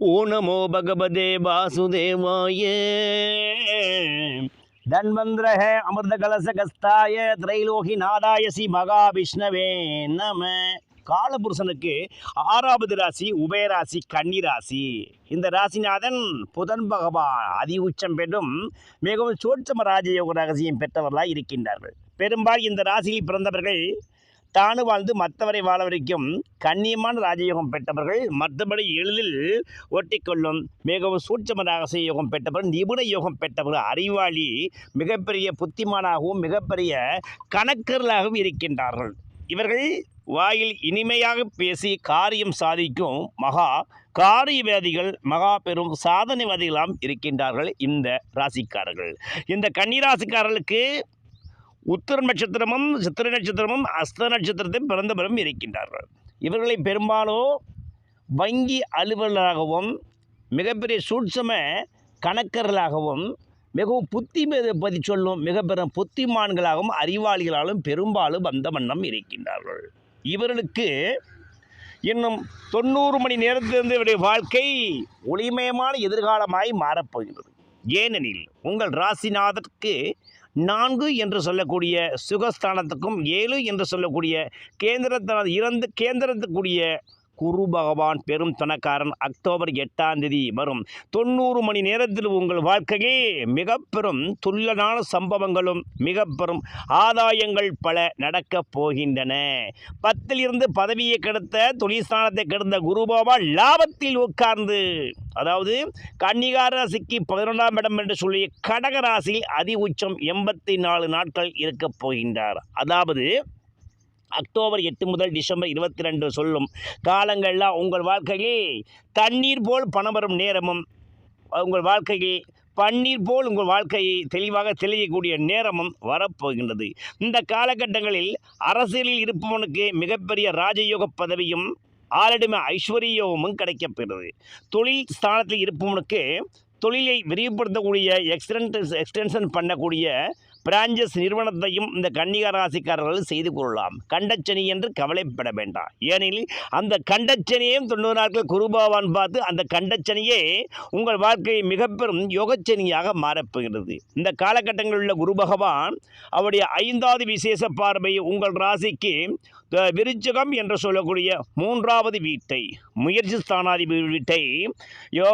ஓ நமோ பகவதே வாசுதேவாய. தன்வந்திரஹ அமிர்த கலச கஸ்தாய திரைலோகி நாதாய ஸ்ரீ மகாவிஷ்ணவே நம. காலபுருஷனுக்கு ஆறாவது ராசி உபயராசி கன்னிராசி. இந்த ராசிநாதன் புதன் பகவான் அதி உச்சம் பெற்றும் மிகவும் சோட்சம ராஜயோக ரகசியம் பெற்றவர்களாக இருக்கின்றார்கள். பெரும்பாலும் இந்த ராசியில் பிறந்தவர்கள் தானு வாழ்ந்து மற்றவரை வாழ வரைக்கும் கண்ணியமான ராஜயோகம் பெற்றவர்கள் மற்றபடி எளிதில் ஒட்டிக்கொள்ளும் மிகவும் சூட்சம ரகசிய யோகம் பெற்றவர்கள் நிபுண யோகம் பெற்றவர்கள் அறிவாளி மிகப்பெரிய புத்திமானாகவும் மிகப்பெரிய கணக்கர்களாகவும் இருக்கின்றார்கள். இவர்கள் வாயில் இனிமையாக பேசி காரியம் சாதிக்கும் மகா காரியவாதிகள் மகா பெரும் சாதனைவாதிகளாம் இருக்கின்றார்கள் இந்த ராசிக்காரர்கள். இந்த கன்னிராசிக்காரர்களுக்கு உத்திர நட்சத்திரமும் சித்திர நட்சத்திரமும் அஸ்த நட்சத்திரத்தில் பிறந்தவரும் இருக்கின்றார்கள். இவர்களை பெரும்பாலோ வங்கி அலுவலராகவும் மிகப்பெரிய சூட்சம கணக்கர்களாகவும் மிகவும் புத்தி பதி சொல்லும் மிக பெரும் புத்திமான்களாகவும் அறிவாளிகளாலும் பெரும்பாலும் வந்த வண்ணம் இருக்கின்றார்கள். இவர்களுக்கு இன்னும் தொண்ணூறு மணி நேரத்திலிருந்து இவருடைய வாழ்க்கை ஒளிமயமான எதிர்காலமாய் மாறப்போகிறது. ஏனெனில் உங்கள் ராசிநாதற்கு நான்கு என்று சொல்லக்கூடிய சுகஸ்தானத்துக்கும் ஏழு என்று சொல்லக்கூடிய கேந்திரத்தினால் இறந்து கேந்திரத்துக்குரிய குரு பகவான் பெரும் துணக்காரன் அக்டோபர் எட்டாம் தேதி வரும். தொண்ணூறு மணி நேரத்தில் உங்கள் வாழ்க்கையே மிக பெரும் சம்பவங்களும் மிக பெரும் ஆதாயங்கள் பல நடக்கப் போகின்றன. பத்தில் இருந்து பதவியை கெடுத்த தொழிற்ஸ்தானத்தை கெடுத்த குரு பகவான் லாபத்தில் உட்கார்ந்து அதாவது கன்னிகார ராசிக்கு பதினொன்றாம் இடம் என்று சொல்லி கடக ராசியில் அதி உச்சம் எண்பத்தி நாலு நாட்கள் இருக்கப் போகின்றார். அதாவது அக்டோபர் எட்டு முதல் டிசம்பர் இருபத்தி ரெண்டு சொல்லும் காலங்களில் உங்கள் வாழ்க்கையில் தண்ணீர் போல் பணம் வரும் நேரமும் உங்கள் வாழ்க்கையில் பன்னீர் போல் உங்கள் வாழ்க்கையை தெளிவாக தெளியக்கூடிய நேரமும் வரப்போகின்றது. இந்த காலகட்டங்களில் அரசியலில் இருப்பவனுக்கு மிகப்பெரிய ராஜயோக பதவியும் ஆரடிமை ஐஸ்வர்யமும் கிடைக்கப்பெறுது. தொழில் ஸ்தானத்தில் இருப்பவனுக்கு தொழிலை விரிவுபடுத்தக்கூடிய எக்ஸ்டென்ட் எக்ஸ்டென்ஷன் பண்ணக்கூடிய பிரான்சஸ் நிறுவனத்தையும் இந்த கன்னிகா ராசிக்காரர்கள் செய்து கொள்ளலாம். கண்டச்சனி என்று கவலைப்பட வேண்டாம். ஏனெனில் அந்த கண்டச்சனியையும் தொண்ணூறு நாட்கள் குருபாவான் பார்த்து அந்த கண்டச்சனியே உங்கள் வாழ்க்கையை மிக பெரும் யோகச்சனியாக மாறப்போகிறது. இந்த காலகட்டங்களில் உள்ள குரு பகவான் அவருடைய ஐந்தாவது விசேஷ பார்வை உங்கள் ராசிக்கு விருச்சகம் என்று சொல்லக்கூடிய மூன்றாவது வீட்டை முயற்சி ஸ்தானாதிபதி வீட்டை யோ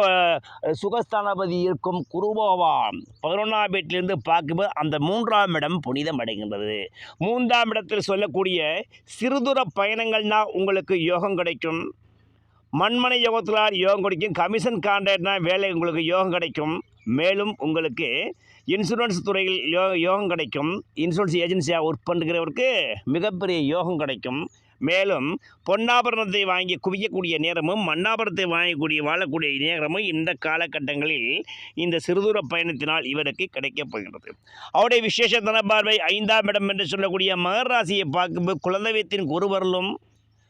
சுகஸ்தானாபதி இருக்கும் குருபகவான் பதினொன்றாம் வீட்டிலிருந்து பார்க்கும்போது அந்த மூன்றாம் இடம் புனிதம் அடைகின்றது. மூன்றாம் இடத்தில் சொல்லக்கூடிய சிறுதூர பயணங்கள்னா உங்களுக்கு யோகம் கிடைக்கும். மண்மனை யோகத்தினால் யோகம் கிடைக்கும். கமிஷன் கான்ட்ராக்ட்னா வேலை உங்களுக்கு யோகம் கிடைக்கும். மேலும் உங்களுக்கு இன்சூரன்ஸ் துறையில் யோ யோகம் கிடைக்கும். இன்சூரன்ஸ் ஏஜென்சியாக ஒர்க் பண்ணுகிறவருக்கு மிகப்பெரிய யோகம் கிடைக்கும். மேலும் பொன்னாபரணத்தை வாங்கி குவிக்கக்கூடிய நேரமும் மண்ணாபரணத்தை வாங்கக்கூடிய வாழக்கூடிய நேரமும் இந்த காலகட்டங்களில் இந்த சிறுதூர பயணத்தினால் இவருக்கு கிடைக்கப் போகிறது. அவருடைய விசேஷ தன பார்வை ஐந்தாம் இடம் என்று சொல்லக்கூடிய மகராசியை பார்க்கும்போது குலதெய்வத்தின் குருவருளும்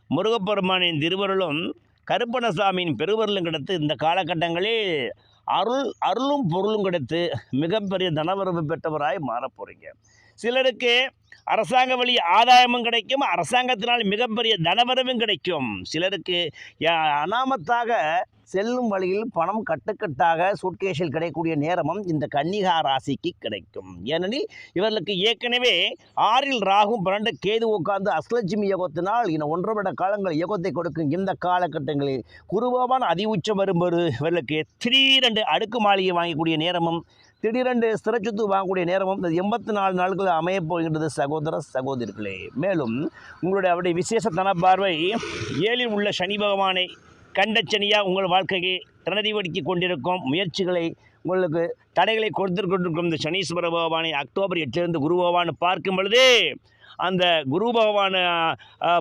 முருகப்பெருமானின் திருவருளும் கருப்பணசாமியின் பெருவருளும் கிடைத்து இந்த காலகட்டங்களில் அருள் அருளும் பொருளும் கிடைத்து மிகப்பெரிய தனவரவு பெற்றவராய் மாறப்போகிறீங்க சிலருக்கு அரசாங்க வழி ஆதாயமும் கிடைக்கும் அரசாங்கத்தினால் மிகப்பெரிய தனவரவும் கிடைக்கும். சிலருக்கு அனாமத்தாக செல்லும் வழியில் பணம் கட்டுக்கட்டாக சூட்கேஷில் கிடைக்கக்கூடிய நேரமும் இந்த கன்னிகா ராசிக்கு கிடைக்கும். ஏனெனில் இவர்களுக்கு ஏற்கனவே ஆறில் ராகும் பன்னெண்டு கேது உட்கார்ந்து அஸ்லட்சுமி யோகத்தினால் இன்னும் ஒன்றரை விட காலங்கள் யோகத்தை கொடுக்கும் இந்த காலகட்டங்களில் குருபவான் அதி உச்சம் வரும்போது இவர்களுக்கு திடீரென்று அடுக்கு மாளிகை வாங்கக்கூடிய நேரமும் திடீரென்று ஸ்திரச்சொத்து வாங்கக்கூடிய நேரமும் இந்த எண்பத்தி நாலு நாட்கள் அமையப் போகின்றது சகோதர சகோதரிகளே. மேலும் உங்களுடைய அவருடைய விசேஷ தன பார்வை ஏழில் உள்ள சனி பகவானை கண்டச்சனியாக உங்கள் வாழ்க்கையை திணறிவடிக்கி கொண்டிருக்கும் முயற்சிகளை உங்களுக்கு தடைகளை கொடுத்து கொண்டிருக்கும் இந்த சனீஸ்வர பகவானை அக்டோபர் எட்டிலிருந்து குரு பகவான் பார்க்கும் பொழுது அந்த குரு பகவானை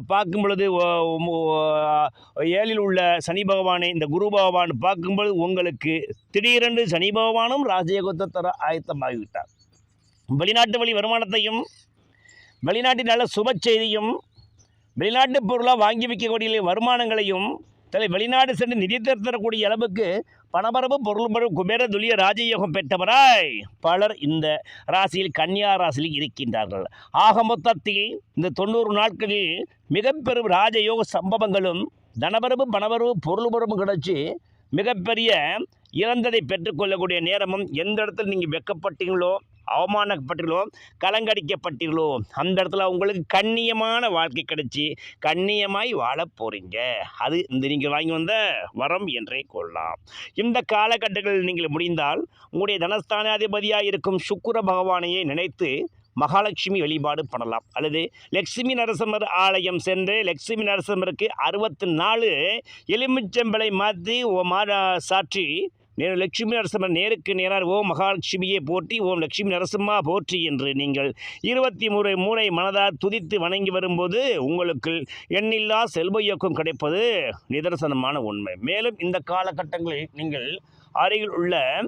பார்க்கும் பொழுது ஒ- ஏழில் உள்ள சனி பகவானை இந்த குரு பகவான் பார்க்கும்பொழுது உங்களுக்கு திடீரென்று சனி பகவானும் ராஜயோகத்தை தர ஆயத்தமாகிவிட்டார். வெளிநாட்டு வழி வருமானத்தையும் வெளிநாட்டின் நல்ல சுப செய்தியும் வெளிநாட்டு பொருளாக வாங்கி வைக்கக்கூடிய வருமானங்களையும் தலை வெளிநாடு சென்று நிதி தரக்கூடிய அளவுக்கு பணபரவு பொருள்பரவு குபேர துலிய ராஜயோகம் பெற்றவராய் பலர் இந்த ராசியில் கன்னியா ராசியில் இருக்கின்றார்கள். ஆக மொத்தத்தில் இந்த தொண்ணூறு நாட்களில் மிகப்பெரும் ராஜயோக சம்பவங்களும் தனவரவு பணவரவு பொருள்பரவும் கிடைச்சி கிடச்சி மிகப்பெரிய இறந்ததை பெற்றுக்கொள்ளக்கூடிய நேரமும் எந்த இடத்துல நீங்கள் வெக்கப்பட்டீங்களோ அவமானப்பட்டீங்களோ கலங்கடிக்கப்பட்டீங்களோ அந்த இடத்துல உங்களுக்கு கண்ணியமான வாழ்க்கை கிடைச்சி கண்ணியமாய் வாழப் போகிறீங்க அது இந்த நீங்கள் வாங்கி வந்த வரம் என்றே கொள்ளலாம். இந்த காலகட்டங்களில் நீங்கள் முடிந்தால் உங்களுடைய தனஸ்தானாதிபதியாக இருக்கும் சுக்கர பகவானையே நினைத்து மகாலட்சுமி வழிபாடு பண்ணலாம். அல்லது லட்சுமி நரசிம்மர் ஆலயம் சென்று லட்சுமி நரசிம்மருக்கு அறுபத்தி நாலு எலுமிச்சம்பளை மாற்றி சாற்றி நேரு லட்சுமி நரசிம்மர் நேருக்கு நேராக ஓம் மகாலட்சுமியை போற்றி ஓம் லட்சுமி நரசிம்மா போற்றி என்று நீங்கள் இருபத்தி மூணு மூனை மனதால் துதித்து வணங்கி வரும்போது உங்களுக்கு எண்ணில்லா செல்வ இயக்கம் கிடைப்பது நிதர்சனமான உண்மை. மேலும் இந்த காலகட்டங்களில் நீங்கள் அருகில் உள்ள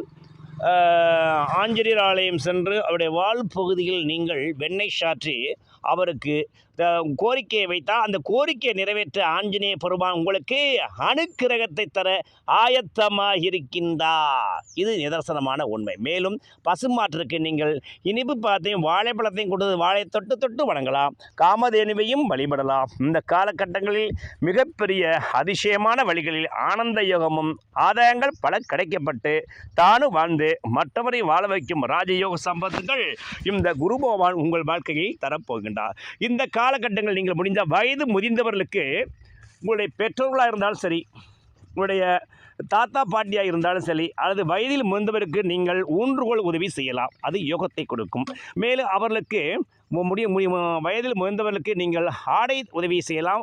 ஆஞ்சநேயர் ஆலயம் சென்று அவருடைய வாழ் பகுதியில் நீங்கள் வெண்ணெய் சாற்றி அவருக்கு த- கோரிக்கையை வைத்தால் அந்த கோரிக்கையை நிறைவேற்ற ஆஞ்சநேய பெருமான் உங்களுக்கு அனுக்கிரகத்தை தர ஆயத்தமாக இருக்கின்றார் இது நிதர்சனமான உண்மை. மேலும் பசுமாட்டிற்கு நீங்கள் இனிப்பு பழத்தையும் வாழைப்பழத்தையும் கொடுத்து வாழை தொட்டு தொட்டு வணங்கலாம். காமதேனுவையும் வழிபடலாம். இந்த காலகட்டங்களில் மிகப்பெரிய அதிசயமான வழிகளில் ஆனந்த யோகமும் ஆதாயங்கள் பல கிடைக்கப்பட்டு தானும் வாழ்ந்து மற்றவரை வாழ வைக்கும் ராஜயோக சம்பத்துகள் இந்த குரு பகவான் உங்கள் வாழ்க்கையை தரப்போகின்றார். இந்த காலகட்டங்கள் நீங்கள் முடிந்த வயது முதிர்ந்தவர்களுக்கு உங்களுடைய பெற்றோர்களாக இருந்தாலும் சரி உங்களுடைய தாத்தா பாட்டியாக இருந்தாலும் சரி அல்லது வயதில் முதிர்ந்தவருக்கு நீங்கள் ஊன்றுகோல் உதவி செய்யலாம். அது யோகத்தை கொடுக்கும். மேலும் அவர்களுக்கு முடிய முடிய வயதில் முதிர்ந்தவர்களுக்கு நீங்கள் ஆடை உதவி செய்யலாம்.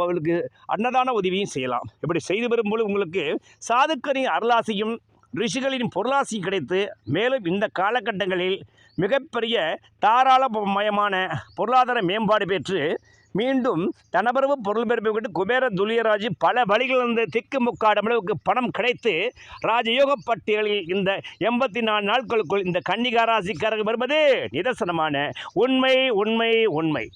அவர்களுக்கு அன்னதான உதவியும் செய்யலாம். இப்படி செய்து வரும்போது உங்களுக்கு சாதுக்கரின் அருளாசியும் ரிஷிகளின் பொருளாசி கிடைத்து மேலும் இந்த காலகட்டங்களில் மிகப்பெரிய தாராளமயமான பொருளாதார மேம்பாடு பெற்று மீண்டும் தனபரவு பொருள் பெருமை குபேர துலியராஜ் பல வழிகளிலிருந்து திக்கு முக்காடும் அளவுக்கு பணம் கிடைத்து ராஜயோக பட்டியலில் இந்த எண்பத்தி நாலு நாட்களுக்குள் இந்த கன்னிகா ராசிக்காரர்கள் வருவது நிதர்சனமான உண்மை உண்மை உண்மை.